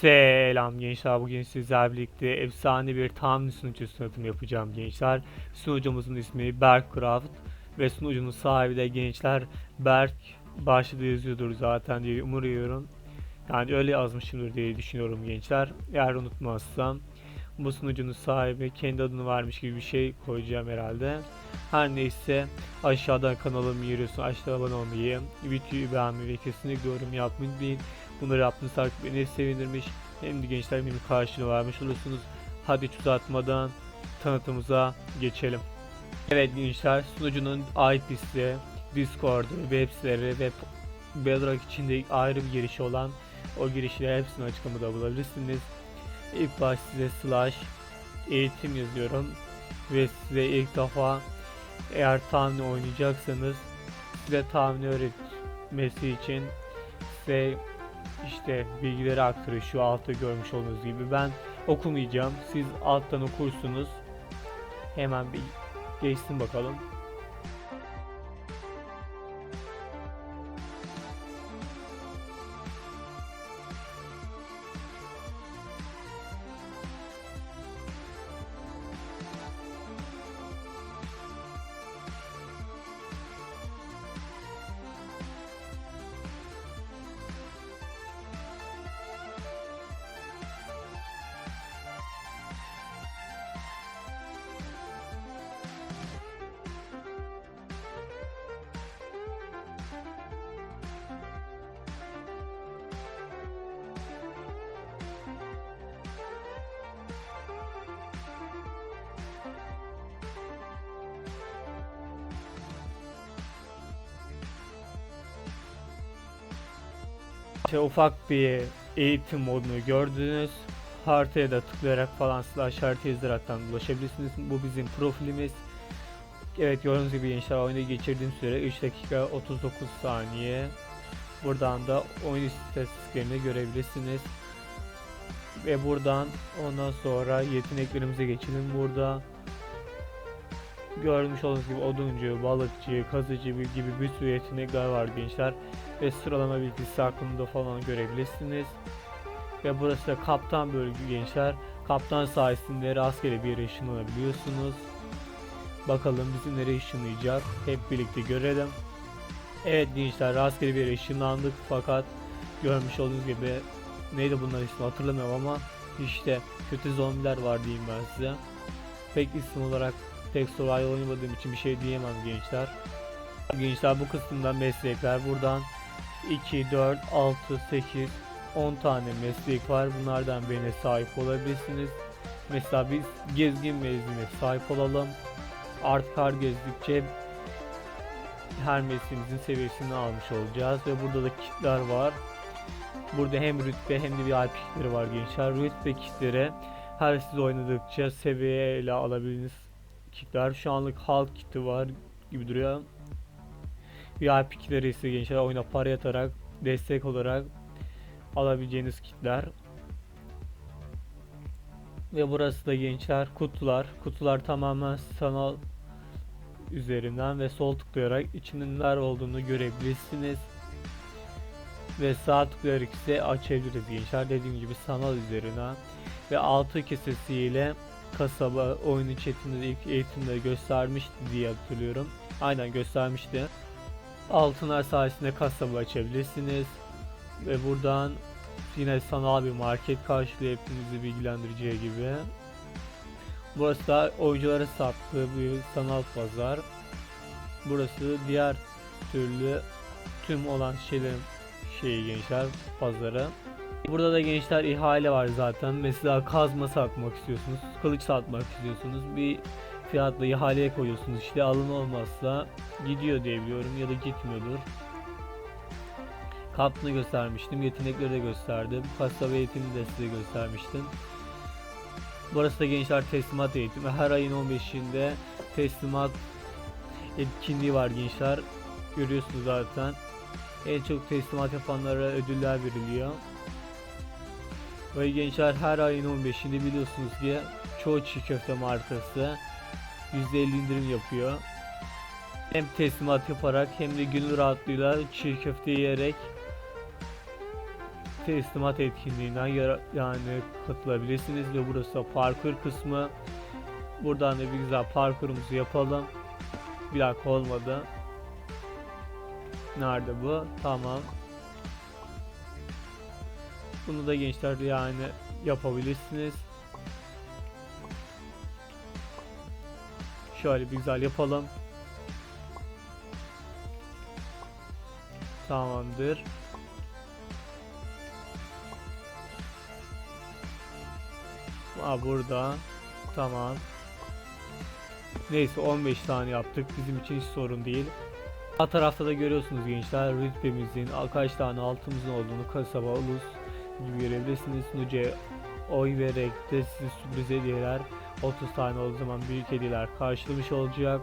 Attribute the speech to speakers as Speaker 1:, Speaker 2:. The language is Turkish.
Speaker 1: Selam gençler. Bugün sizlerle birlikte efsane bir tahmin sunucusu tanıtım yapacağım gençler. Sunucumuzun ismi Berkcraft ve sunucunun sahibi de gençler Berk başlığı yazıyordur zaten diye umuyorum. Yani öyle yazmışımdır diye düşünüyorum gençler. Eğer unutmazsam bu sunucunun sahibi kendi adını vermiş gibi bir şey koyacağım herhalde. Her neyse aşağıdan kanalımı yürüyorsun aşağıda abone olmayı, videoyu beğenmeyi ve kesinlikle yorum yapmayı unutmayın. Bunları yaptığınız takip beni sevindirmiş. Hem de gençler benim karşılığı vermiş olursunuz. Hadi hiç uzatmadan tanıtımıza geçelim. Evet gençler sunucunun IP'si, Discord, web siteleri ve Bedrock içinde ayrı bir girişi olan o girişleri hepsini açıklamada bulabilirsiniz. İlk baş size slash eğitim yazıyorum ve size ilk defa eğer tahmin oynayacaksanız size tahmin öğretmesi için size işte bilgileri aktarıyor şu altta görmüş olduğunuz gibi. Ben okumayacağım. Siz alttan okursunuz. Hemen bir geçsin bakalım İşte ufak bir eğitim modunu gördünüz. Haritaya da tıklayarak falan slash harita yazaraktan ulaşabilirsiniz. Bu bizim profilimiz. Evet gördüğünüz gibi gençler oyunda geçirdiğim süre 3 dakika 39 saniye. Buradan da oyun istatistiklerini görebilirsiniz. Ve buradan ondan sonra yeteneklerimize geçelim. Burada görmüş olduğunuz gibi oduncu, balıkçı, kazıcı gibi bir sürü yetenekler var gençler ve sıralama bilgisi hakkında falan görebilirsiniz. Ve burası da kaptan bölgü gençler. Kaptan sayesinde rastgele bir yere ışınlanabiliyorsunuz. Bakalım bizi nereye ışınlayacak hep birlikte görelim. Evet gençler rastgele bir yere ışınlandık fakat görmüş olduğunuz gibi neydi bunlar ismi hatırlamıyorum ama işte kötü zombiler var diyeyim ben size. Pek isim olarak pek survival oynamadığım için bir şey diyemem gençler. Gençler bu kısımda meslekler buradan 2, 4, 6, 8, 10 tane meslek var. Bunlardan birine sahip olabilirsiniz. Mesela biz gezgin mezuniyet sahip olalım. Artık her gezdikçe her mesleğimizin seviyesini almış olacağız ve burada da kitler var. Burada hem rütbe hem de VIP kitleri var gençler. Rütbe kitleri her siz oynadıkça seviyeyle alabildiğiniz kitler. Şu anlık halk kiti var gibi duruyor. VIP kitleri ise gençler oyuna para yatarak destek olarak alabileceğiniz kitler. Ve burası da gençler kutular. Kutular tamamen sanal üzerinden ve sol tıklayarak içinde neler olduğunu görebilirsiniz. Ve sağ tıklayarak ise açabiliriz gençler. Dediğim gibi sanal üzerinden ve altı kesesiyle kasaba oyunu chatinde ilk eğitimde göstermişti diye hatırlıyorum. Aynen göstermişti. Altınlar sayesinde kasaba açabilirsiniz. Ve buradan yine sanal bir market karşılıyor hepinizi bilgilendireceği gibi. Burası da oyunculara sattığı bir sanal pazar. Burası diğer türlü tüm olan şeylerin şeyi gençler pazarı. Burada da gençler ihale var zaten. Mesela kazma satmak istiyorsunuz, kılıç satmak istiyorsunuz. Bir fiyatla ihaleye koyuyorsunuz. İşte alın olmazsa gidiyor diye biliyorum ya da gitmiyordur. Kapını göstermiştim. Yetenekleri de gösterdim. Kasaba eğitimini de size göstermiştim. Burası da gençler teslimat eğitimi. Her ayın 15'inde teslimat etkinliği var gençler. Görüyorsunuz zaten. En çok teslimat yapanlara ödüller veriliyor. Ve gençler her ayın 15'inde biliyorsunuz ki çoğu çiğ köfte markası %50 indirim yapıyor. Hem teslimat yaparak hem de gönül rahatlığıyla çiğ köfte yiyerek teslimat etkinliğinden yani katılabilirsiniz ve burası da parkur kısmı. Buradan da bir güzel parkurumuzu yapalım. Bir dakika olmadı. Nerede bu? Tamam. Bunu da gençler yani yapabilirsiniz. Şöyle bir güzel yapalım. Tamamdır. Aa, burada. Tamam. Neyse 15 tane yaptık. Bizim için hiç sorun değil. Sağ tarafta da görüyorsunuz gençler rütbemizin kaç tane altımızın olduğunu kasaba ulus gibi görebilirsiniz. Nuce oy vererek de size sürpriz hediyeler 30 tane olduğu zaman büyük hediyeler karşılamış olacak.